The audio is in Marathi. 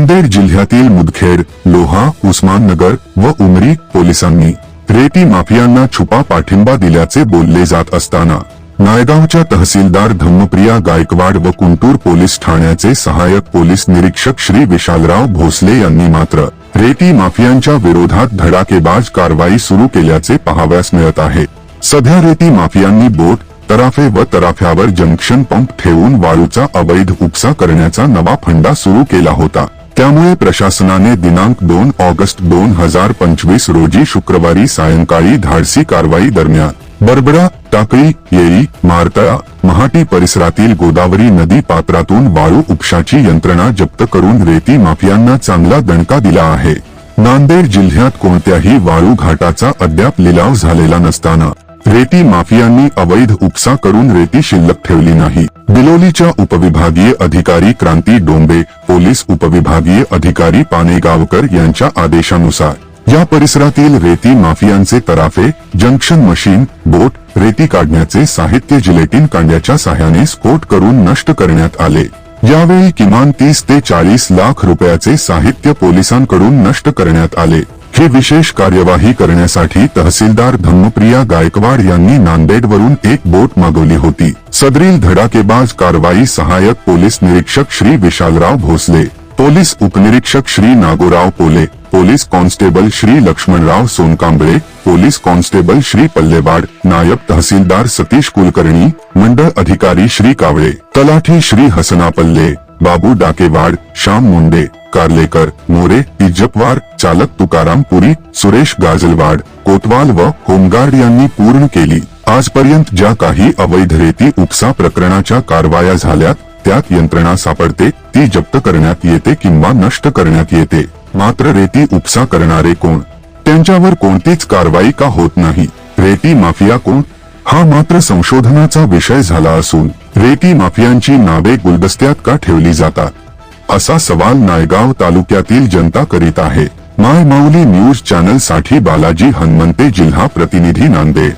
नांदेड जिल्ह्यातील मुदखेड लोहा उस्माननगर व उमरी पोलिसांनी रेती माफियांना छुपा पाठिंबा दिल्याचे बोलले जात असताना नायगावच्या तहसीलदार धम्मप्रिया गायकवाड व कुंटूर पोलीस ठाण्याचे सहाय्यक पोलीस निरीक्षक श्री विशालराव भोसले यांनी मात्र रेती माफियांच्या विरोधात धडाकेबाज कारवाई सुरू केल्याचे पाहाव्यास मिळत आहे. सध्या रेती माफियांनी बोट तराफे व तराफ्यावर जंक्शन पंप ठेवून वाळूचा अवैध उपसा करण्याचा नवा फंडा सुरू केला होता. त्यामुळे प्रशासनाने दिनांक दोन ऑगस्ट दोन हजार पंचवीस रोजी शुक्रवारी सायंकाळी धाडसी कारवाई दरम्यान बरबडा टाकळी येळी मारतळा महाटी परिसरातील गोदावरी नदी पात्रातून वाळू उपशाची यंत्रणा जप्त करून रेती माफियांना चांगला दणका दिला आहे. नांदेड जिल्ह्यात कोणत्याही वाळू घाटाचा अद्याप लिलाव झालेला नसताना रेती माफियांनी अवैध उपसा करून रेती शिल्लक ठेवली नाही. बिलोलीच्या उपविभागीय अधिकारी क्रांती डोंबे पोलीस उपविभागीय अधिकारी पानेगावकर यांच्या आदेशानुसार या परिसरातील रेती माफियांचे तराफे जंक्शन मशीन बोट रेती काढण्याचे साहित्य जिलेटिन कांड्याच्या साह्याने स्फोट करून नष्ट करण्यात आले. यावेळी किमान तीस ते चाळीस लाख रुपयाचे साहित्य पोलिसांकडून नष्ट करण्यात आले. याची विशेष कार्यवाही करण्यासाठी तहसीलदार धम्मप्रिया गायकवाड यांनी नांदेडवरून एक बोट मागवली होती. सदरील धडाकेबाज कारवाई सहायक पोलीस निरीक्षक श्री विशालराव भोसले पोलीस उपनिरीक्षक Shri Nagorao Pole police constable Shri Laxmanrao Sonkamble police constable Shri Pallewad नायब तहसीलदार सतीश कुलकर्णी मंडळ अधिकारी श्री कावळे तलाठी श्री हसना पल्ले बाबू डाकेवाड श्याम मुंडे कार्लेकर मोरे इज्जपवार चालक तुकाराम पुरी सुरेश गाजलवाड कोतवाल व होमगार्ड यांनी पूर्ण केली. आजपर्यंत ज्या काही अवैध रेती उपसा प्रकरणाच्या कारवाया झाल्यात त्यात यंत्रणा सापडते ती जप्त करण्यात येते किंवा नष्ट करण्यात येते. मात्र रेती उपसा करणारे कोण? त्यांच्यावर कोणतीच कारवाई का होत नाही? रेती माफिया कोण? हा मात्र संशोधनाचा विषय झाला असून रेती माफियांची नावे गुलदस्त्यात का ठेवली जातात? असा सवाल नायगाव तालुक्यातील जनता करीत आहे. माय माऊली न्यूज चॅनलसाठी बालाजी हनुमंते जिल्हा प्रतिनिधी नांदेड.